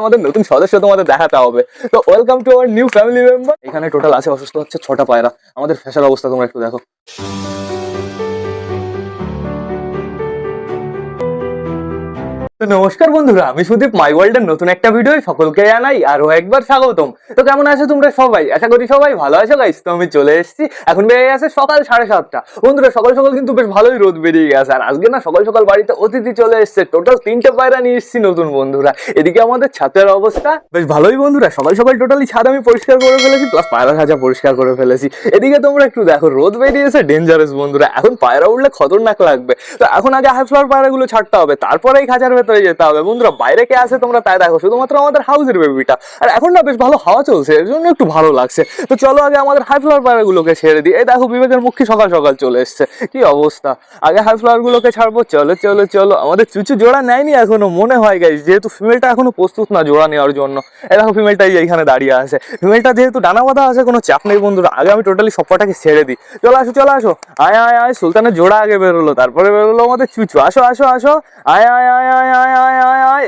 আমাদের নতুন সদস্য তোমাদের দেখাতে হবে। তো welcome to our new family member এখানে টোটাল আছে অসুস্থ হচ্ছে ছটা পায়রা। আমাদের ফেসার অবস্থা তোমরা একটু দেখো। তো নমস্কার বন্ধুরা, আমি সুদীপ মাই ওয়ার্ল্ডের নতুন একটা ভিডিও সকলকে জানাই আরও একবার স্বাগতম। তো কেমন আছো তোমরা সবাই? আশা করি সবাই ভালো আছো গাইস তো আমি চলে এসেছি। এখন বেরিয়ে গেছে সকাল সাড়ে সাতটা। বন্ধুরা, সকাল সকাল কিন্তু বেশ ভালোই রোদ বেরিয়ে গেছে। আর আজকে না সকাল সকাল বাড়িতে অতিথি চলে এসেছে। টোটাল তিনটে পায়রা নিয়ে এসেছি নতুন বন্ধুরা। এদিকে আমাদের ছাদের অবস্থা বেশ ভালোই বন্ধুরা। সকাল সকাল টোটালি ছাদ আমি পরিষ্কার করে ফেলেছি প্লাস পায়রা খাঁচা পরিষ্কার করে ফেলেছি। এদিকে তোমরা একটু দেখো, রোদ বেরিয়েছে ডেঞ্জারাস বন্ধুরা। এখন পায়রা উঠলে খতরনাক লাগবে। তো এখন আগে হাই ফ্লাওয়ার পায়রাগুলো ছাড়তে হবে তারপরে এই খাঁচার ভেতরে যেতে হবে। বন্ধুরা, বাইরে কে আছে তোমরা তাই দেখো, শুধুমাত্র আমাদের হাউসের বেবিটা আর এখন না বেশ ভালো হাওয়া চলছে, এর জন্য একটু ভালো লাগছে। তো চলো আগে আমাদের হাই ফ্লাওয়ার পায়রাগুলোকে ছেড়ে দিই। এই দেখো, বিবেকের মুখী সকাল সকাল চলে এসছে। কি অবস্থা? আগে হাই ফ্লাওয়ার গুলোকে ছাড়বো, চলো চলো চলো। আমাদের চুচু জোড়া নেয়নি এখনও, মনে হয় গাইজ যেহেতু ফিমেলটা এখনও প্রস্তুত না জোড়া নেওয়ার জন্য। এই দেখো ফিমেলটা এইখানে দাঁড়িয়ে আছে। ফিমেলটা যেহেতু ডানা বাঁধা আছে, কোনো চাপ নেই বন্ধুরা। আগে আমি টোটালি সবকটাকে ছেড়ে দিই। চলো আসো চলো আসো। আয় আয় আয়, সুলতানের জোড়া আগে বেরোলো, তারপরে বেরোলো আমাদের চুচু। আসো আসো আসো। আয় আয় আয় আয়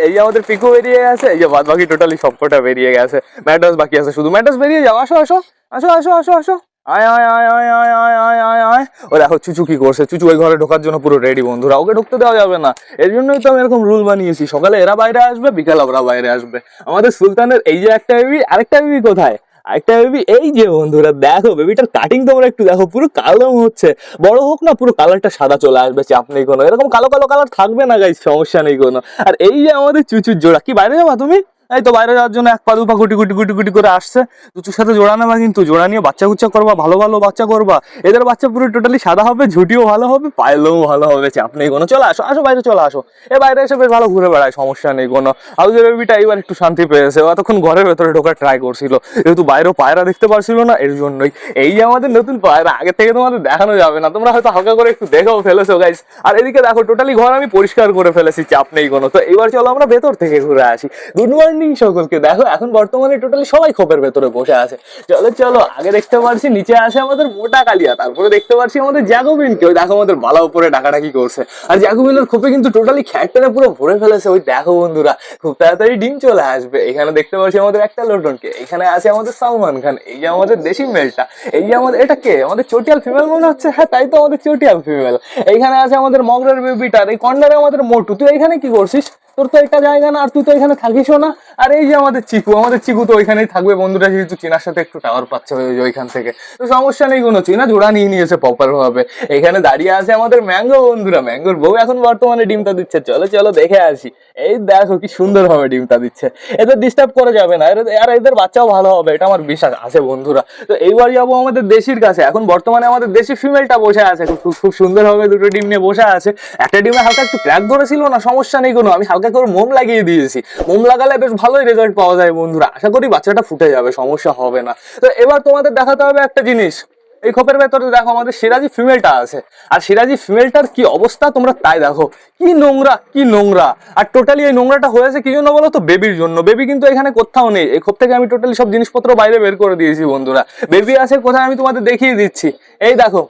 এই আমাদের পিকো বেরিয়ে গেছে। এই যে বাদ বাকি টোটালি সবকটা বেরিয়ে গেছে। ম্যাটাস বাকি আছে শুধু। ম্যাটাস বেরিয়ে যাও। আসো আসো। আসো আসো আসো আসো। আয় আয় আয় আয় আয় আয় আয় আয় আয়। ও দেখো, চুচু কি করছে? চুচু ওই ঘরে ঢোকার জন্য পুরো রেডি বন্ধুরা। ওকে ঢুকতে দেওয়া যাবে না। এর জন্যই তো আমি এরকম রুল বানিয়েছি। সকালে এরা বাইরে আসবে, বিকাল ওরা বাইরে আসবে। আমাদের সুলতানের এই যে একটা বেবি আরেকটা বেবি কোথায়? আরেকটা বেবি এই যে বন্ধুরা, দেখো বেবিটার কাটিং তোমরা একটু দেখো, পুরো কালো হচ্ছে। বড় হোক না, পুরো কালারটা সাদা চলে আসবে, চাপ নেই কোনো। এরকম কালো কালো কালার থাকবে না গাই সমস্যা নেই কোনো। আর এই যে আমাদের চুচুর জোড়া, কি বাইরে যাবা তুমি? এই তো বাইরে যাওয়ার জন্য এক পা দু পা গুটি গুটি গুটি গুটি করে আসছে। চুচুর সাথে জোড়া নেবা কিন্তু, জোড়া নিয়ে বাচ্চা কুচ্চা করবা, ভালো ভালো বাচ্চা করবা। এদের বাচ্চা পুরো টোটালি সাদা হবে, ঝুটিও ভালো হবে, পায়েলেও ভালো হবে। চাপ নেই কোনো চলে আসো আসো বাইরে চলে আসো। এ বাইরে এসে বেশ ভালো ঘুরে বেড়ায়, সমস্যা নেই কোনো। হাউজের বেবিটা এবার একটু শান্তি পেয়েছে ও এতক্ষণ ঘরের ভেতরে ঢোকার ট্রাই করছিল। যেহেতু বাইরেও পায়রা দেখতে পারছিল না, এর জন্যই। এই যে আমাদের নতুন পায়রা, আগে থেকে তোমাদের দেখানো যাবে না, তোমরা হয়তো হালকা করে একটু দেখেও ফেলেছো গাইস আর এদিকে দেখো টোটালি ঘর আমি পরিষ্কার করে ফেলেছি, চাপ নেই কোনো। তো এবার চলো আমরা ভেতর থেকে ঘুরে আসি। গুড মর্নিং সকলকে। দেখো, এখন বর্তমানে টোটালি সবাই খোপের ভেতরে বসে আছে। চলো চলো, আগে দেখতে পারছি, নিচে আছে আমাদের মোটা কালিয়া, তারপরে দেখতে পারছি আমাদের জ্যাকোবিনকে। ওই দেখো আমাদের বালা উপরে ডাকাডাকি করছে। আর জ্যাকোবিনের খোপে কিন্তু টোটালি খ্যাটটারে পুরো ভরে ফেলেছে। ওই দেখো বন্ধুরা, খুব তাড়াতাড়ি ডিম চলে আসবে। এখানে দেখতে পাচ্ছি আমাদের একটা লোটনকে। এখানে আছে আমাদের সালমান খান। এই যে আমাদের দেশি মেলটা। এই যে আমাদের, এটা কে? আমাদের চটিয়াল ফিমেল মনে হচ্ছে? হ্যাঁ তাই তো আমাদের চটিয়াল ফিমেল এইখানে আছে আমাদের মগরের বেবিটার এই কর্নারে আমাদের মোটু। তুই এখানে কি করছিস? তোর তো একটা জায়গা না, আর তুই তো এখানে থাকিসও না। আর এই যে আমাদের চিকু আমাদের চিকু তো ওইখানেই থাকবে, বন্ধুরা যেহেতু চীনার সাথে একটু টাওয়ার পাচ্ছে ওইখান থেকে। তো সমস্যা নেই কোনো, চীনা জোড়া নিয়ে নিয়েছে প্রপার ভাবে এখানে দাঁড়িয়ে আছে আমাদের ম্যাঙ্গো বন্ধুরা ম্যাঙ্গোর বউ এখন বর্তমানে ডিমটা দিচ্ছে। চলো চলো, দেখে আসি। এই দেখো কি সুন্দর ভাবে ডিমটা দিচ্ছে। এদের ডিস্টার্ব করা যাবে না আর এদের বাচ্চাও ভালো হবে, এটা আমার বিশ্বাস আছে বন্ধুরা। তো এইবার যাব আমাদের দেশির কাছে। এখন বর্তমানে আমাদের দেশি ফিমেলটা বসে আছে, খুব খুব সুন্দর ভাবে দুটো ডিম নিয়ে বসে আছে। একটা ডিমে হালকা একটু ক্র্যাক ধরেছিল না, সমস্যা নেই কোনো, আমি হালকা করে মোম লাগিয়ে দিয়েছি। মোম লাগালে বেশ ভালোই রেজাল্ট পাওয়া যায় বন্ধুরা। আশা করি বাচ্চাটা ফুটে যাবে, সমস্যা হবে না। তো এবার তোমাদের দেখাতে হবে একটা জিনিস। এই খোপের ভেতরে দেখো আমাদের সিরাজি ফিমেলটা আছে। আর সিরাজি ফিমেলটার কি অবস্থা তোমরা তাই দেখো। কি নোংরা কি নোংরা। আর টোটালি এই নোংরাটা হয়েছে কি জন্য বলো তো? বেবির জন্য। বেবি কিন্তু এখানে কোথাও নেই। এই খোপ থেকে আমি টোটালি সব জিনিসপত্র বাইরে বের করে দিয়েছি বন্ধুরা। বেবি আছে কোথায় আমি তোমাদের দেখিয়ে দিচ্ছি। এই দেখো।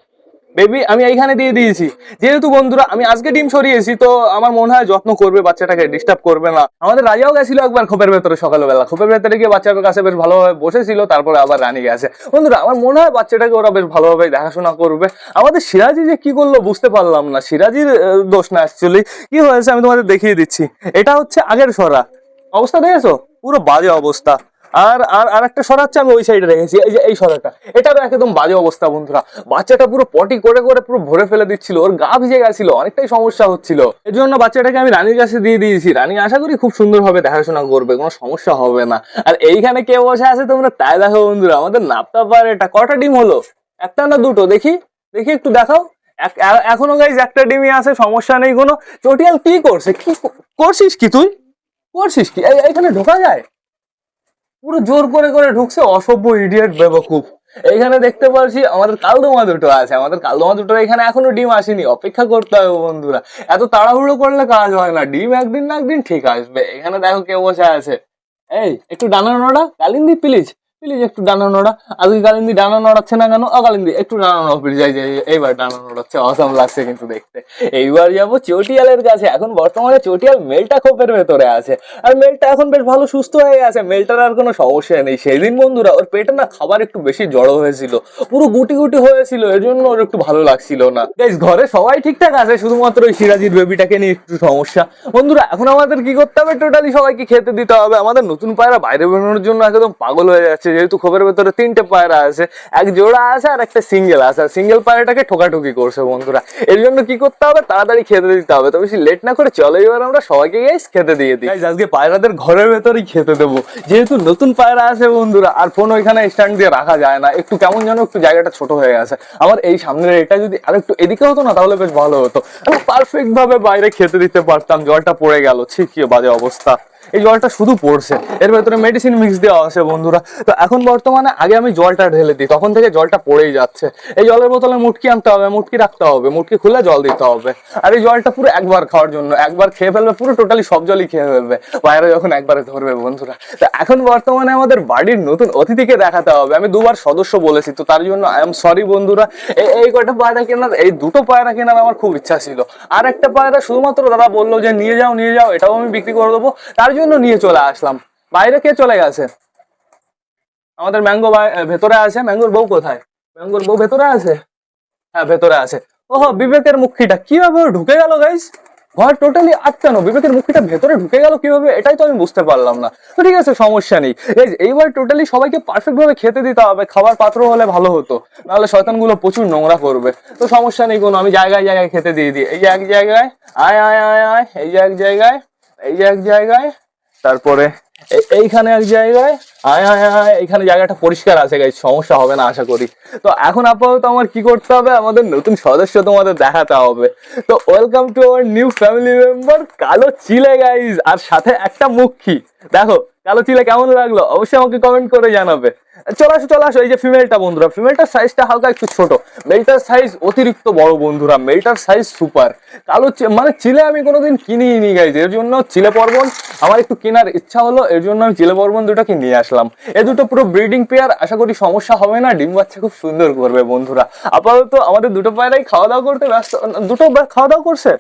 বেবি আমি এইখানে দিয়ে দিয়েছি। যেহেতু বন্ধুরা, আমি আজকে ডিম সরিয়েছি, তো আমার মনে হয় যত্ন করবে, বাচ্চাটাকে ডিস্টার্ব করবে না। আমাদের রাজাও গেছিল একবার খোপের ভেতরে সকালবেলা। খোপের ভেতরে গিয়ে বাচ্চাটার কাছে বেশ ভালোভাবে বসেছিল, তারপরে আবার রানী গেছে। বন্ধুরা, আমার মনে হয় বাচ্চাটাকে ওরা বেশ ভালোভাবে দেখাশোনা করবে। আমাদের সিরাজি যে কি করল বুঝতে পারলাম না। সিরাজির দোষ না অ্যাকচুয়ালি কি হয়েছে আমি তোমাদের দেখিয়ে দিচ্ছি। এটা হচ্ছে আগের সরা। অবস্থা দেখেছ? পুরো বাজে অবস্থা। আর আর আর একটা সরাচ্ছে আমি ওই সাইডে রেখেছি, এই যে, এই সরাটা। এটারও একদম বাজে অবস্থা, বন্ধুরা। বাচ্চাটা পুরো পটি করে করে পুরো ভরে ফেলে দিচ্ছিল, ওর গা ভিজে গেছিল, অনেকটাই সমস্যা হচ্ছিল। এর জন্য বাচ্চাটাকে আমি রানীর কাছে দিয়ে দিয়েছি। রানী আশা করি খুব সুন্দরভাবে দেখাশোনা করবে, কোনো সমস্যা হবে না। আর এইখানে কে বসে আছে তোমরা তাই দেখো, বন্ধুরা। আমাদের নাপতা পারে এটা কটা ডিম হলো? একটা না দুটো? দেখি দেখি একটু দেখাও। এখনও গাইজ একটা ডিমই আছে, সমস্যা নেই কোনো। চটিয়াল কি করছে? কি করছিস কি তুই? করছিস কি? এইখানে ঢোকা যায়? পুরো জোর করে করে ঢুকছে অসভ্য ইডিয়েট বেবকুফ এইখানে দেখতে পাচ্ছি আমাদের কালদমা দুটো আছে। আমাদের কালদমা দুটো এখানে এখনও ডিম আসেনি। অপেক্ষা করতে হবে বন্ধুরা। এত তাড়াহুড়ো করলে কাজ হয় না। ডিম একদিন না একদিন ঠিক আসবে। এখানে দেখো কে বসে আছে। এই, একটু ডানা নোড়া। কালিন্দি প্লিজ প্লিজ একটু ডানা নড়া। আজকে কালিন্দি ডানা নড়াচ্ছে না কেন? অকালিন্দি একটু ডানা নড়া প্লিজ যাই যাই এইবার ডানা নড়াচ্ছে। অসম লাগছে কিন্তু দেখতে। এইবার যাব চটিয়ালের কাছে। এখন বর্তমানে চটিয়াল মেলটা খোপের ভেতরে আছে। আর মেলটা এখন বেশ ভালো সুস্থ হয়ে গেছে মেলটার আর কোনো সমস্যা নেই। সেই দিন বন্ধুরা, ওর পেটে না খাবার একটু বেশি জড়ো হয়েছিল। পুরো গুটি গুটি হয়েছিল। এর জন্য ওর একটু ভালো লাগছিল না। গাইস ঘরে সবাই ঠিকঠাক আছে। শুধুমাত্র ওই সিরাজির বেবিটাকে নিয়ে একটু সমস্যা। বন্ধুরা, এখন আমাদের কি করতে হবে? টোটালি সবাইকে খেতে দিতে হবে। আমাদের নতুন পায়রা বাইরে বেরোনোর জন্য একদম পাগল হয়ে যাচ্ছে। যেহেতু খবরের ভেতরে তিনটে পায়রা আছে, এক জোড়া আছে আর একটা সিঙ্গেল আছে। আর সিঙ্গেল পায়রাটাকে ঠোকাঠুকি করছে বন্ধুরা। এর জন্য কি করতে হবে? তাড়াতাড়ি খেতে দিতে হবে। তো বেশি লেট না করে চলো এবার আমরা সবাইকে গাইস খেতে দিয়ে দিই। আজকে পায়রাদের ঘরের ভেতরেই খেতে দেবো। যেহেতু নতুন পায়রা আছে বন্ধুরা, আর ফোন ওইখানে স্ট্যান্ড দিয়ে রাখা যায় না। একটু কেমন যেন একটু জায়গাটা ছোট হয়ে গেছে। আমার এই সামনের এটা যদি আর একটু এদিকে হতো না, তাহলে বেশ ভালো হতো। পারফেক্ট ভাবে বাইরে খেতে দিতে পারতাম। জলটা পড়ে গেল। ছি, কি বাজে অবস্থা। এই জলটা শুধু পড়ছে। এর ভেতরে মেডিসিন মিক্স দেওয়া আছে বন্ধুরা। তো এখন বর্তমানে আগে আমি জলটা ঢেলে দিই, তখন থেকে জলটা পড়েই যাচ্ছে। এই জলের বোতলে মুটকি আনতে হবে, মুটকি রাখতে হবে, মুটকি খুলে জল দিতে হবে। আর এই জলটা পুরো একবার খাওয়ার জন্য, একবার খেয়ে ফেলবে, পুরো টোটালি সব জলই খেয়ে ফেলবে। বাইরে যখন একবারে ধরবে বন্ধুরা। তো এখন বর্তমানে আমাদের বাড়ির নতুন অতিথিকে দেখাতে হবে। আমি দুবার সদস্য বলেছি, তো তার জন্য আই এম সরি বন্ধুরা। এই- কটা পায়রা কেনার, এই দুটো পায়রা কেনার আমার খুব ইচ্ছা ছিল। আর একটা পায়রা শুধুমাত্র দাদা বলল যে, নিয়ে যাও নিয়ে যাও, এটাও আমি বিক্রি করে দেবো। তার জন্য নিয়ে চলে আসলাম। বাইরে কে চলে গেছে? আমাদের ম্যাঙ্গো ভেতরে আছে। ম্যাঙ্গোর বউ কোথায়? ম্যাঙ্গোর বউ ভেতরে আছে? হ্যাঁ ভেতরে আছে। ওহো, বিবেকের মুখিটা কীভাবে ঢুকে গেল গাইস ঘর টোটালি আটকানো বিবেকের মুখিটা ভেতরে ঢুকে গেল কীভাবে? এটাই তো আমি বুঝতে পারলাম না। তো ঠিক আছে, সমস্যা নেই। এইবার টোটালি সবাইকে পারফেক্ট ভাবে খেতে দিতে হবে। খাবার পাত্র হলে ভালো হতো। নাহলে শয়তানগুলো প্রচুর নোংরা করবে তো সমস্যা নেই কোনো, আমি জায়গায় জায়গায় খেতে দিয়ে দিই। এই এক জায়গায়, আয় আয় আয় আয়, এই এক জায়গায়, এই এক জায়গায় তারপরে এইখানে এক জায়গায় আয় আয় আয় এইখানে জায়গাটা পরিষ্কার আছে গাই সমস্যা হবে না, আশা করি। তো এখন আপাতত আমার কি করতে হবে? আমাদের নতুন সদস্য তোমাদের দেখাতে হবে। তো welcome to our new family member কালো চিলে গাইজ আর সাথে একটা মুখী। দেখো কালো চিলে কেমন লাগল? অবশ্যই আমাকে কমেন্ট করে জানাবে। চলে আসো চলে আসো। এই যে ফিমেলটা বন্ধুরা ফিমেলটার সাইজটা হালকা একটু ছোট। মেলটার সাইজ অতিরিক্ত বড় বন্ধুরা মেলটার সাইজ সুপার কালো মানে চিলে আমি কোনোদিন কিনিই নি গাইজ এর জন্য চিলে পর্বন আমার একটু কেনার ইচ্ছা হলো, এর জন্য আমি চিলে পর্বন দুটোকে নিয়ে আসলাম। এ দুটো পুরো ব্রিডিং পেয়ার আশা করি সমস্যা হবে না, ডিম বাচ্চা খুব সুন্দর করবে বন্ধুরা। আপাতত আমাদের দুটো পায়রাই খাওয়া দাওয়া করতে ব্যস্ত দুটো খাওয়া দাওয়া করছে?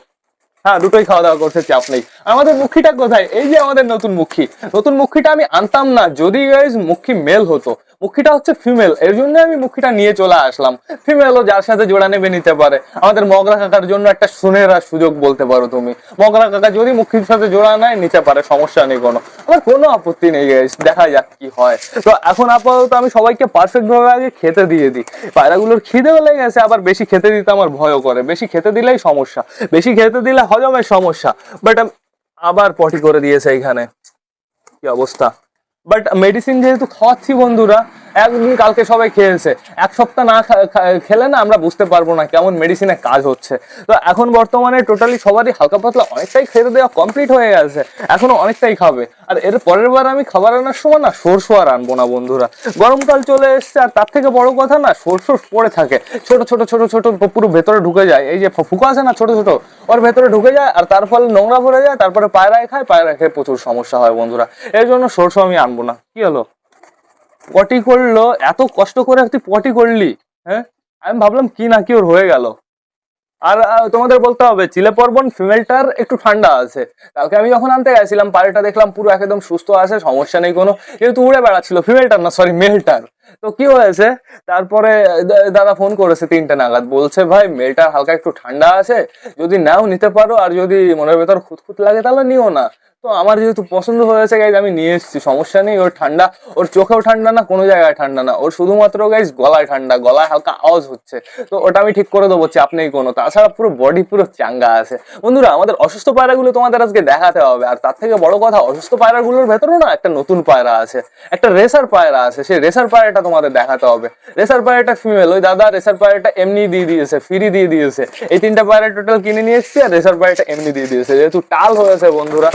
হ্যাঁ দুটোই খাওয়া দাওয়া করছে, চাপ নেই। আমাদের মুখিটা কোথায়? এই যে আমাদের নতুন মুখী। নতুন মুখিটা আমি আনতাম না। যদি গাইজ মুখী মেল হতো মুখিটা হচ্ছে ফিমেল এর জন্য আমি মুখিটা নিয়ে চলে আসলাম। ফিমেলও যার সাথে জোড়া নেবে নিতে পারে। আমাদের মগরা কাকার জন্য একটা সুনেরা সুযোগ বলতে পারো তুমি। মগরা কাকা যদি মুখির সাথে জোড়া নেয়, নিতে পারে, সমস্যা নেই কোনো। আমার কোনো আপত্তি নেই দেখা যাক কি হয়। তো এখন আপাতত আমি সবাইকে পারফেক্ট ভাবে আগে খেতে দিয়ে দিই। পায়রাগুলোর খিদেও লেগে গেছে, আবার বেশি খেতে দিতে আমার ভয়ও করে। বেশি খেতে দিলেই সমস্যা। বেশি খেতে দিলে হজমের সমস্যা। বাট আবার পটি করে দিয়েছে এখানে। কি অবস্থা? বাট মেডিসিন যেহেতু খাওয়াচ্ছি বন্ধুরা একদিন কালকে সবাই খেয়েছে এক সপ্তাহ না খেলে না আমরা বুঝতে পারব না কেমন মেডিসিনে কাজ হচ্ছে। তো এখন বর্তমানে টোটালি সবারই হালকা পাতলা অনেকটাই খেতে দেওয়া কমপ্লিট হয়ে গেছে। এখনও অনেকটাই খাবে। আর এর পরের বার আমি খাবার আনার সময় না সরষে আর আনব না বন্ধুরা। গরমকাল চলে এসছে আর তার থেকে বড় কথা না সরষে পড়ে থাকে। ছোট ছোট ছোট ছোট পুরো ভেতরে ঢুকে যায়। এই যে ফুকা আছে না ছোট ছোট, ওর ভেতরে ঢুকে যায় আর তার ফলে নোংরা ভরে যায়, তারপরে পায়রায় খায় পায়রা খেয়ে প্রচুর সমস্যা হয় বন্ধুরা। এর জন্য সরষে আমি আনব না। কি হলো? পটি করল, এত কষ্ট করে তুই পটি করলি হ্যাঁ? আমি ভাবলাম কি না কি ওর হয়ে গেল। আর তোমাদের বলতে হবে, চিলে পর্বন ফিমেলটার একটু ঠান্ডা আছে। কালকে আমি যখন আনতে গেছিলাম পায়রাটা দেখলাম পুরো একদম সুস্থ আছে, সমস্যা নেই কোনো। যেহেতু উড়ে বেড়াচ্ছিল ফিমেলটার না সরি মেলটার তো কি হয়েছে? তারপরে দাদা ফোন করেছে তিনটে নাগাদ। বলছে, ভাই মেলটার হালকা একটু ঠান্ডা আছে। যদি নাও নিতে পারো, আর যদি মনের ভেতর খুঁতখুত লাগে, তাহলে নিও না। তো আমার যেহেতু পছন্দ হয়েছে গাইজ আমি নিয়ে এসেছি। সমস্যা নেই, ওর ঠান্ডা, ওর চোখেও ঠান্ডা না, কোনো জায়গায় ঠান্ডা না। ওর শুধুমাত্র গাইজ গলায় ঠান্ডা, গলায় হালকা আওয়াজ হচ্ছে। তো ওটা আমি ঠিক করে দেবো, চাপ নেই কোনো। তাছাড়া পুরো বডি পুরো চাঙ্গা আছে। বন্ধুরা, আমাদের অসুস্থ পায়রাগুলো তোমাদের আজকে দেখাতে হবে। আর তার থেকে বড় কথা, অসুস্থ পায়রাগুলোর ভেতরেও না একটা নতুন পায়রা আছে। একটা রেসার পায়রা আছে। সেই রেসার পায়রাটা তোমাদের দেখাতে হবে। রেসার পায়রাটা ফিমেল ওই দাদা রেসার পায়রাটা এমনি দিয়ে দিয়েছে ফ্রি দিয়ে দিয়েছে। এই তিনটা পায়রা টোটাল কিনে নিয়ে এসেছি, আর রেসার পায়রাটা এমনি দিয়ে দিয়েছে। যেহেতু টাল হয়েছে, বন্ধুরা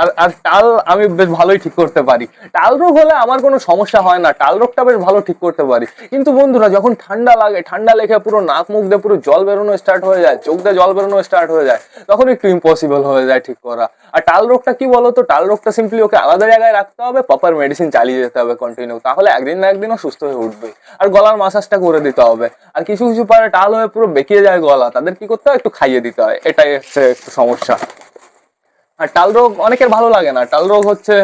আর আর টাল আমি বেশ ভালোই ঠিক করতে পারি। টাল রোগ হলে আমার কোনো সমস্যা হয় না টাল রোগটা বেশ ভালো ঠিক করতে পারি। কিন্তু বন্ধুরা, যখন ঠান্ডা লাগে, ঠান্ডা লেগে পুরো নাক মুখ দিয়ে পুরো জল বেরোনো স্টার্ট হয়ে যায়, চোখ দিয়ে জল বেরোনো স্টার্ট হয়ে যায়, তখন একটু ইম্পসিবল হয়ে যায় ঠিক করা। আর টাল রোগটা কি বলতো? টাল রোগটা সিম্পলি ওকে আলাদা জায়গায় রাখতে হবে প্রপার মেডিসিন চালিয়ে যেতে হবে কন্টিনিউ তাহলে একদিন না একদিনও সুস্থ হয়ে উঠবে। আর গলার মাসাজটা করে দিতে হবে। আর কিছু কিছু পারে টাল হয়ে পুরো বেঁকিয়ে যায় গলা, তাদের কি করতে হয়? একটু খাইয়ে দিতে হয়। এটাই হচ্ছে একটু সমস্যা। আর টাল রোগ অনেকের ভালো লাগে না। টাল রোগ হচ্ছে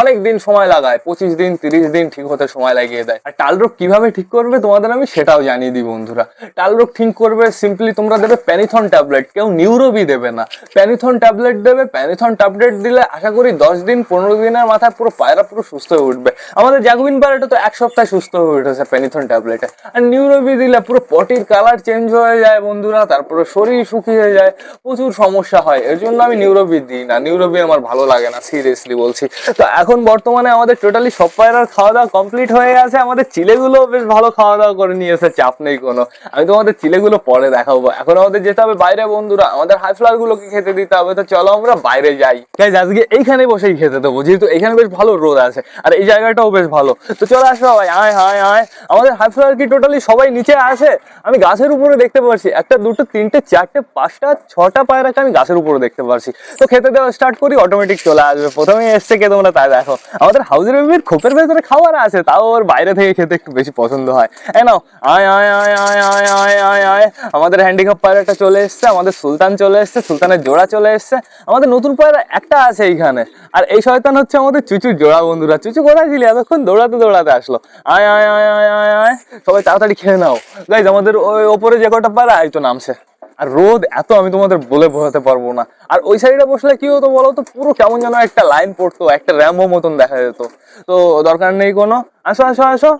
অনেক দিন সময় লাগায়, পঁচিশ দিন, তিরিশ দিন ঠিক হতে সময় লাগিয়ে দেয়। আর টাল রোগ কীভাবে ঠিক করবে তোমাদের আমি সেটাও জানিয়ে দিই বন্ধুরা। টাল রোগ ঠিক করবে সিম্পলি তোমরা দেবে প্যানিথন ট্যাবলেট, কেউ নিউরোবি দেবে না। প্যানিথন ট্যাবলেট দেবে, প্যানিথন ট্যাবলেট দিলে আশা করি দশ দিন, পনেরো দিনের মাথায় পুরো পায়রা পুরো সুস্থ হয়ে উঠবে। আমাদের জাগুবিন পায়রাটা তো এক সপ্তাহে সুস্থ হয়ে উঠেছে প্যানিথন ট্যাবলেটে। আর নিউরোবি দিলে পুরো পটির কালার চেঞ্জ হয়ে যায় বন্ধুরা, তারপরে শরীর শুকিয়ে যায়, প্রচুর সমস্যা হয়। এর জন্য আমি নিউরোবি দিই না। নিউরোবি আমার ভালো লাগে না সিরিয়াসলি বলছি। তো এখন বর্তমানে আমাদের টোটালি সব পায়রার খাওয়া দাওয়া কমপ্লিট হয়ে গেছে। আমাদের চিলেগুলো বেশ ভালো খাওয়া দাওয়া করে নিয়েছে চাপ নেই কোনো। আমি তোমাদের চিলেগুলো পরে দেখাবো। এখন আমাদের যেতে হবে বাইরে, বন্ধুরা। আমাদের হাই ফ্লাওয়ার গুলোকে খেতে দিতে হবে। তো চলো আমরা বাইরে যাই। গাইজ আজকে এইখানে বসেই খেতে দেবো। যেহেতু এখানে বেশ ভালো রোদ আছে, আর এই জায়গাটাও বেশ ভালো। তো চলো আসো ভাই আয় হায় আয়। আমাদের হাই ফ্লাওয়ার কি টোটালি সবাই নিচে আসে? আমি গাছের উপরে দেখতে পাচ্ছি। একটা, দুটো, তিনটে, চারটে, পাঁচটা, ছটা পায়রাকে আমি গাছের উপরে দেখতে পাচ্ছি তো খেতে দেওয়া স্টার্ট করি অটোমেটিক চলে আসবে প্রথমে এসছে কে তোমরা তাই দেখো আমাদের হাউজের বেবির খোপের ভেতরে খাবার আছে তাও ওর বাইরে থেকে খেতে একটু বেশি পছন্দ হয় নাও আয় আয় আয় আয় আয় আয় আয় আয় আমাদের হ্যান্ডিক্যাপ পায়রাটা চলে এসছে আমাদের সুলতান চলে এসছে সুলতানের জোড়া চলে এসছে আমাদের নতুন পায়রা একটা আছে এইখানে আর এই শয়তান হচ্ছে আমাদের চুচুর জোড়া বন্ধুরা চুচু কোথায় ছিলি এতক্ষণ দৌড়াতে দৌড়াতে আসলো আয় আয় আয় আয় আয় আয় সবাই তাড়াতাড়ি খেয়ে নাও গাইজ আমাদের ওই ওপরে যে কটা পায়রা এই তো নামছে আর রোদ এত আমি তোমাদের বলে বোঝাতে পারব না। আর ওই সাইডে বসলে কি হতো বলো তো? পুরো কেমন যেন একটা লাইন পড়তো, একটা র্যাম্বো মতন দেখা যেত। তো দরকার নেই কোনো। আসো আসো আসো।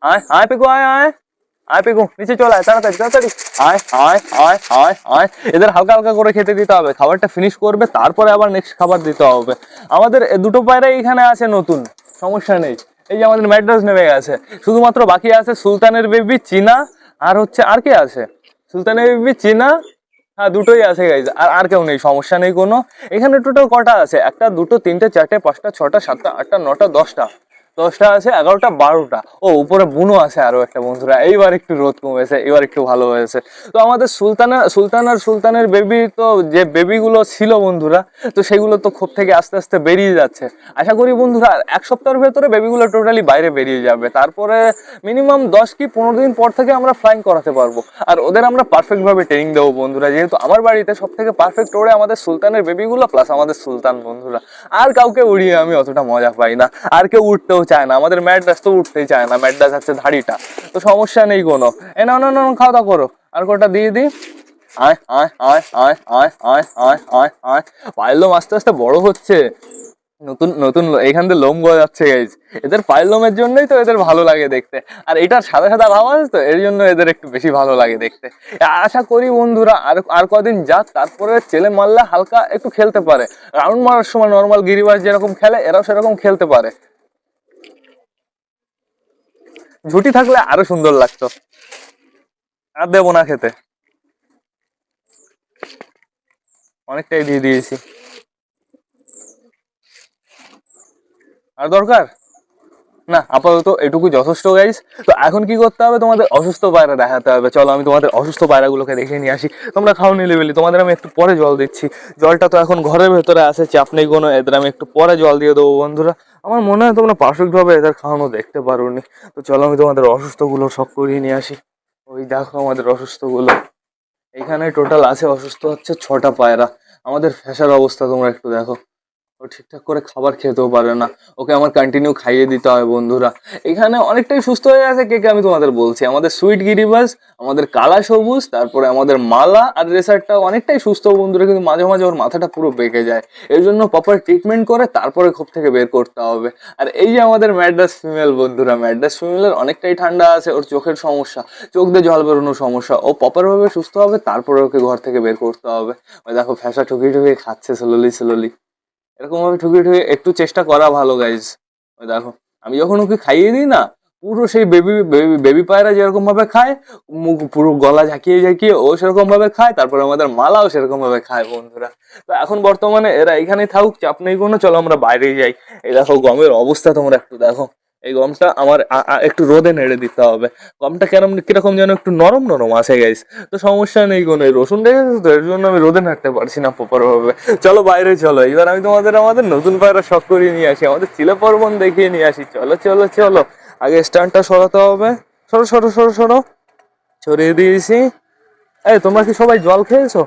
আয় আয় পিকু, আয় আয়। আয় পিকু, নিচে চলে, আয়, তাড়াতাড়ি তাড়াতাড়ি। আয় আয় আয় আয় আয়। এদের হালকা হালকা করে খেতে দিতে হবে। খাবারটা ফিনিশ করবে, তারপরে আবার নেক্সট খাবার দিতে হবে। আমাদের দুটো পায়রা এখানে আছে নতুন। সমস্যা নেই। এই যে আমাদের ম্যাড্রাস নেমে গেছে। শুধুমাত্র বাকি আছে সুলতানের বেবি চীনা, আর হচ্ছে আর কে আছে? সুলতানের বিবি চীনা? হ্যাঁ দুটোই আছে গাইজ আর আর কেউ নেই, সমস্যা নেই কোনো। এখানে টোটাল কটা আছে? একটা, দুটো, তিনটে, চারটে, পাঁচটা, ছটা, সাতটা, আটটা, নটা, দশটা। দশটা আছে, এগারোটা, বারোটা। ও, উপরে বুনো আছে আরও একটা বন্ধুরা। এইবার একটু রোদ কমেছে এবার একটু ভালো হয়েছে। তো আমাদের সুলতানা, সুলতান আর সুলতানের বেবি তো, যে বেবিগুলো ছিল বন্ধুরা, তো সেগুলো তো ক্ষোভ থেকে আস্তে আস্তে বেরিয়ে যাচ্ছে। আশা করি বন্ধুরা, এক সপ্তাহের ভেতরে বেবিগুলো টোটালি বাইরে বেরিয়ে যাবে। তারপরে মিনিমাম দশ কি পনেরো দিন পর থেকে আমরা ফ্লাইং করাতে পারব। আর ওদের আমরা পারফেক্টভাবে ট্রেনিং দেবো বন্ধুরা। যেহেতু আমার বাড়িতে সব থেকে পারফেক্ট ওড়ে আমাদের সুলতানের বেবিগুলো প্লাস আমাদের সুলতান বন্ধুরা। আর কাউকে উড়িয়ে আমি অতটা মজা পাই না। আর কেউ উঠতেও চায় না, আমাদের ম্যাড্রাস তো উঠতেই চায় না ম্যাড্রাস হচ্ছে ধাড়িটা। তো সমস্যা নেই কোনো। এ, না না না খাওয়া দাওয়া করো। আর কটা দিয়ে দিই? আয় আয় আয় আয় আয় আয় আয় আয় আয়। পায়ের লোম আস্তে আস্তে বড় হচ্ছে। নতুন নতুন এখান থেকে লোম গজাচ্ছে গাইজ এদের পায়ের লোমের জন্যই তো এদের ভালো লাগে দেখতে। আর এটার সাদা সাদা আছে তো, এর জন্য এদের একটু বেশি ভালো লাগে দেখতে। আশা করি বন্ধুরা, আর আর কদিন যাক, তারপরে ছেলে মারলে হালকা একটু খেলতে পারে। রাউন্ড মারার সময় নর্মাল গিরিবাস যেরকম খেলে, এরাও সেরকম খেলতে পারে। ঝুটি থাকলে আরও সুন্দর লাগতো। আর দেবো না খেতে। অনেকটাই দিয়ে দিয়েছি। আর দরকার? না, আপাতত এটুকু যথেষ্ট গাইস তো এখন কি করতে হবে? তোমাদের অসুস্থ পায়রা দেখাতে হবে। চলো, আমি তোমাদের অসুস্থ পায়রাগুলোকে দেখে নিয়ে আসি। তোমরা খাও নিলে বেলি তোমাদের আমি একটু পরে জল দিচ্ছি। জলটা তো এখন ঘরের ভেতরে আছে, চাপ নেই কোনো। এদের আমি একটু পরে জল দিয়ে দেবো, বন্ধুরা। আমার মনে হয় তোমরা পারফেক্ট ভাবে এদের খাওয়ানো দেখতে পারোনি। তো চলো, আমি তোমাদের অসুস্থগুলো সব করিয়ে নিয়ে আসি। ওই দেখো আমাদের অসুস্থগুলো। এখানে টোটাল আছে অসুস্থ হচ্ছে ছটা পায়রা। আমাদের ফ্যাসার অবস্থা তোমরা একটু দেখো। ও ঠিকঠাক করে খাবার খেতেও পারে না। ওকে আমার কন্টিনিউ খাইয়ে দিতে হয় বন্ধুরা। এখানে অনেকটাই সুস্থ হয়ে আছে কে কে আমি তোমাদের বলছি। আমাদের সুইট গিরিবাস, আমাদের কালা সবুজ, তারপরে আমাদের মালা আর রেসারটা অনেকটাই সুস্থ বন্ধুরা, কিন্তু মাঝে মাঝে ওর মাথাটা পুরো বেঁকে যায়। এর জন্য প্রপার ট্রিটমেন্ট করে তারপরে ক্ষোভ থেকে বের করতে হবে। আর এই যে আমাদের ম্যাড্রাস ফিমেল বন্ধুরা, ম্যাড্রাস ফিমেলের অনেকটাই ঠান্ডা আছে, ওর চোখের সমস্যা, চোখ দিয়ে জল বেরোনোর সমস্যা। ও প্রপারভাবে সুস্থ হবে, তারপরে ওকে ঘর থেকে বের করতে হবে। দেখো ফ্যাসা ঠুকিয়ে ঠুকিয়ে খাচ্ছে স্লোলি স্লোলি এরকম ভাবে ঠুকিয়ে ঠুকিয়ে একটু চেষ্টা করা ভালো গাইজ দেখো, আমি যখন ওকে খাইয়ে দিই না, পুরো সেই বেবি বেবি পায়রা যেরকম ভাবে খায়, মুখ পুরো গলা ঝাঁকিয়ে ঝাঁকিয়ে ও সেরকম ভাবে খায়, তারপরে আমাদের মালাও সেরকম ভাবে খায়, বন্ধুরা। তো এখন বর্তমানে এরা এখানেই থাকুক, চাপ নেই কোনো, চলো আমরা বাইরে যাই। এই দেখো, গমের অবস্থা তোমরা একটু দেখো। এই গমটা আমার একটু রোদে নেড়ে দিতে হবে। গমটা কেরম, কীরকম যেন একটু নরম নরম আছে গাইস তো সমস্যা নেই কোনো রসুন রেখেছে তো? এর জন্য আমি রোদে নাড়তে পারছি না প্রপার ভাবে চলো বাইরে চলো, এবার আমি তোমাদের, আমাদের নতুন পায়রা শখ করিয়ে নিয়ে আসি, আমাদের চিলে পর্বন দেখিয়ে নিয়ে আসি। চলো চলো চলো। আগে স্ট্যান্ডটা সরাতে হবে। সরো সরো সরো সরো। ছড়িয়ে দিয়েছি। এই, তোমরা কি সবাই জল খেয়েছো?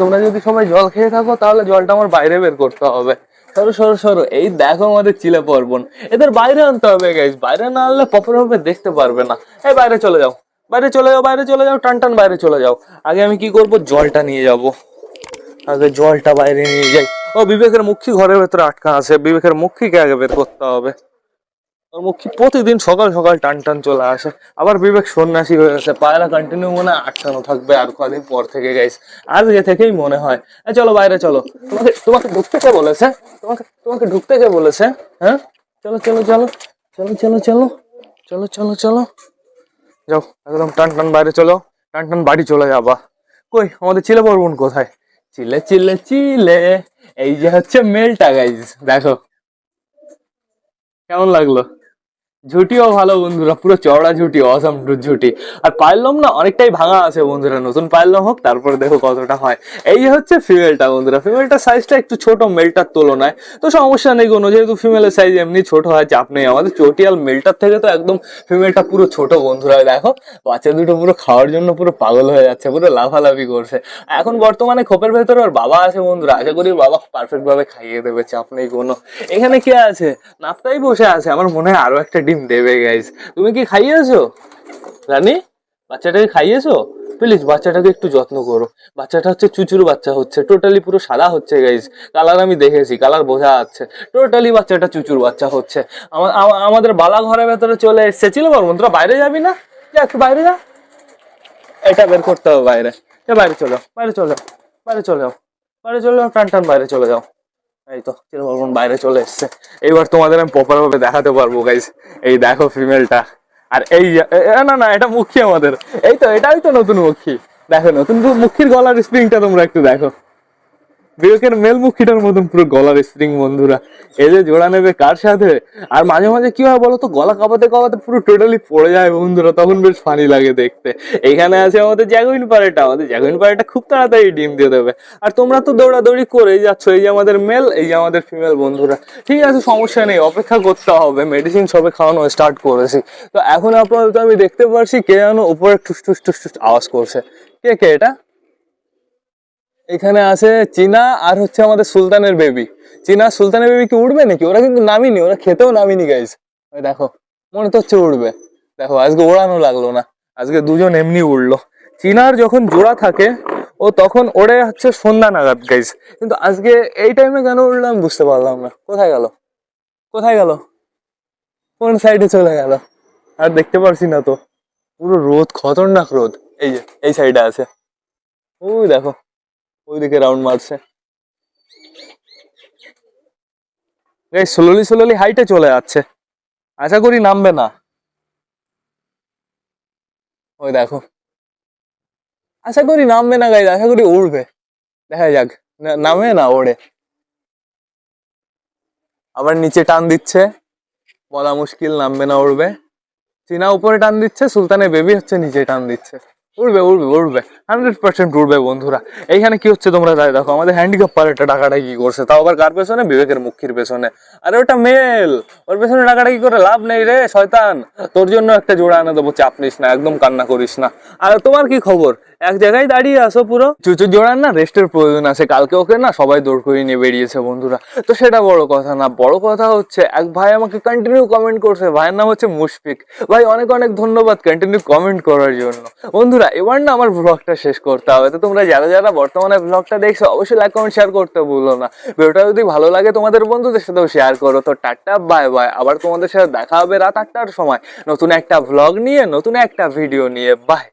তোমরা যদি সবাই জল খেয়ে থাকো, তাহলে জলটা আমার বাইরে বের করতে হবে। সরো সরো সরো। এই দেখো আমাদের চিলে পর্বন এদের বাইরে আনতে হবে গাইজ বাইরে না আনলে প্রপার ভাবে দেখতে পারবে না। এই বাইরে চলে যাও। বাইরে চলে যাও, বাইরে চলে যাও টান টান বাইরে চলে যাও। আগে আমি কি করব? জলটা নিয়ে যাব। আগে জলটা বাইরে নিয়ে যাই। ও, বিবেকের মুখী ঘরের ভেতরে আটকা আছে। বিবেকের মুখীকে আগে বের করতে হবে। মুখী প্রতিদিন সকাল সকাল টান টান চলে আসে। আবার বিবেক সন্ন্যাসী হয়ে গেছে, পায়রা কন্টিনিউ মনে আটকানো থাকবে আর কদিন পর থেকে গাইস আজকে থেকেই মনে হয়। চলো বাইরে চলো। তোমাকে তোমাকে ঢুকতে কে বলেছে? তোমাকে তোমাকে ঢুকতে কে বলেছে? হ্যাঁ? চলো চলো চলো চলো চলো চলো চলো চলো চলো। যাও, একদম টান টান বাইরে চলো। টান টান বাড়ি চলে যাবা। কই, আমাদের চিলে পড়বন কোথায়? চিলে চিলে চিলে। এই যে হচ্ছে মেলটা গাইজ দেখো। কেমন লাগল? ঝুটিও ভালো বন্ধুরা, পুরো চওড়া ঝুটি অসাম ঝুটি। আর পাইলম না অনেকটাই ভাঙা আছে বন্ধুরা, নতুন পাইলম হোক, তারপরে দেখো কতটা হয়। এই হচ্ছে ফিমেলটা বন্ধুরা ফিমেলটার সাইজটা একটু ছোট মেলটার তুলনায়। তো সমস্যা নেই কোনো, যেহেতু ফিমেলের সাইজ এমনি ছোট হয়, চাপ নেই আমাদের। চটিয়াল মেলটার থেকে তো একদম ফিমেলটা পুরো ছোট বন্ধুরা, দেখো। বাচ্চা দুটো পুরো খাওয়ার জন্য পুরো পাগল হয়ে যাচ্ছে, পুরো লাফালাফি করছে। এখন বর্তমানে খোপের ভেতরে ওর বাবা আছে বন্ধুরা, আশা করি বাবা পারফেক্ট ভাবে খাইয়ে দেবে, চাপ নেই কোনো। এখানে কে আছে? নাপ্তাই বসে আছে, আমার মনে হয় আরও একটা ডিম দেবে গাইস তুমি কি খাইয়েছো? রানী, বাচ্চাটাকে খাইয়েছো? প্লিজ বাচ্চাটাকে একটু যত্ন করো। বাচ্চাটা হচ্ছে চুচুর বাচ্চা হচ্ছে টোটালি পুরো সাদা হচ্ছে গাইজ কালার আমি দেখেছি কালার বোঝা যাচ্ছে। টোটালি বাচ্চাটা চুচুর বাচ্চা হচ্ছে। আমা- আমা- আমাদের বালা ঘরের ভেতরে চলে এসেছিল বলব তোরা বাইরে যাবি না? একটু বাইরে যা। এটা বের করতে হবে বাইরে। বাইরে চলো বাইরে চলো বাইরে চলে যাও বাইরে চলে যাও টান টান, বাইরে চলে যাও। এই তো চিরবর্মন বাইরে চলে এসছে। এইবার তোমাদের আমি প্রপার ভাবে দেখাতে পারব গাইস এই দেখো ফিমেলটা আর এই না না, এটা মুখী আমাদের। এই তো, এটাই তো নতুন মুখী। দেখো, নতুন মুখীর গলার স্প্রিংটা তোমরা একটু দেখো। বিবেকের মেলমুখীটার মতন পুরো গলার স্প্রিং বন্ধুরা। যে জোড়া নেবে কার সাথে? আর মাঝে মাঝে কি হয় বলো তো গলা কাঁপাতে কাঁপাতে পুরো টোটালি পড়ে যায় বন্ধুরা, তখন বেশ ফানি লাগে দেখতে। এখানে আছে আমাদের জ্যাগুইন পারেটা আমাদের জ্যাগুইন পারেটা খুব তাড়াতাড়ি ডিম দিয়ে দেবে। আর তোমরা তো দৌড়াদৌড়ি করেই যাচ্ছ, এই যে আমাদের মেল এই যে আমাদের ফিমেল বন্ধুরা। ঠিক আছে, সমস্যা নেই, অপেক্ষা করতে হবে। মেডিসিন সবে খাওয়ানো স্টার্ট করেছি। তো এখন আপাতত আমি দেখতে পারছি কে যেন উপরে টুস টুস টুস টুস আওয়াজ করছে। কে কে এটা? এখানে আছে চীনা আর হচ্ছে আমাদের সুলতানের বেবি চীনা সুলতানের বেবি কি উড়বে নাকি? ওরা কিন্তু নামিনি, ওরা খেতেও নামিনি গাইজ দেখো, মনে তো হচ্ছে উড়বে। দেখো, আজকে ওড়ানো লাগল না। আজকে দুজন এমনি উড়লো। চীনার যখন জোড়া থাকে, ও তখন ওড়ে হচ্ছে সন্ধ্যা নাগাদ গাইজ কিন্তু আজকে এই টাইমে কেন উড়লাম বুঝতে পারলাম না। কোথায় গেল? কোথায় গেল? কোন সাইডে চলে গেল? আর দেখতে পারছি না তো। পুরো রোদ, খতরনাক রোদ। এই যে, এই সাইডে আছে। ও দেখো। ওইদিকে রাউন্ড মারছে। স্লোলি স্লোলি হাইটে চলে যাচ্ছে। আশা করি নামবে না। ওই দেখো। আশা করি নামবে না গাইজ আশা করি উড়বে। দেখা যাক। নামে না ওড়ে। আবার নিচে টান দিচ্ছে। বলা মুশকিল, নামবে না, উড়বে। চীনা উপরে টান দিচ্ছে, সুলতানের বেবি হচ্ছে, নিচে টান দিচ্ছে। উড়বে উড়বে উড়বে। হান্ড্রেড পার্সেন্ট উড়বে বন্ধুরা। এইখানে কি হচ্ছে তোমরা তাই দেখো, আমাদের হ্যান্ডিক্যাপ পারেটা টাকাটা কি করছে। তাও আবার কার পেছনে? বিবেকের মুখির পেছনে। আরে ওটা মেল! ওর পেছনে টাকাটা কি করে লাভ নেই রে, শয়তান! তোর জন্য একটা জোড়া এনে দেবো, চাপ নিস না, একদম কান্না করিস না। আর তোমার কি খবর? এক জায়গায় দাঁড়িয়ে আসো পুরো। চুচুর জোড়ার না রেস্টের প্রয়োজন আছে। কালকে ওকে না সবাই দৌড় করে নিয়ে বেরিয়েছে বন্ধুরা। তো সেটা বড় কথা না, বড় কথা হচ্ছে এক ভাই আমাকে কন্টিনিউ কমেন্ট করছে। ভাইয়ের নাম হচ্ছে মুশফিক। ভাই, অনেক অনেক ধন্যবাদ কন্টিনিউ কমেন্ট করার জন্য। বন্ধুরা, এবার না আমার ব্লগটা শেষ করতে হবে। তো তোমরা যারা যারা বর্তমানে ব্লগটা দেখছ, অবশ্যই লাইক কমেন্ট শেয়ার করতে ভুলো না। ভিডিওটা যদি ভালো লাগে তোমাদের বন্ধুদের সাথেও শেয়ার করো। তো টাটা বাই বাই আবার তোমাদের সাথে দেখা হবে রাত আটটার সময়। নতুন একটা ব্লগ নিয়ে, নতুন একটা ভিডিও নিয়ে। বাই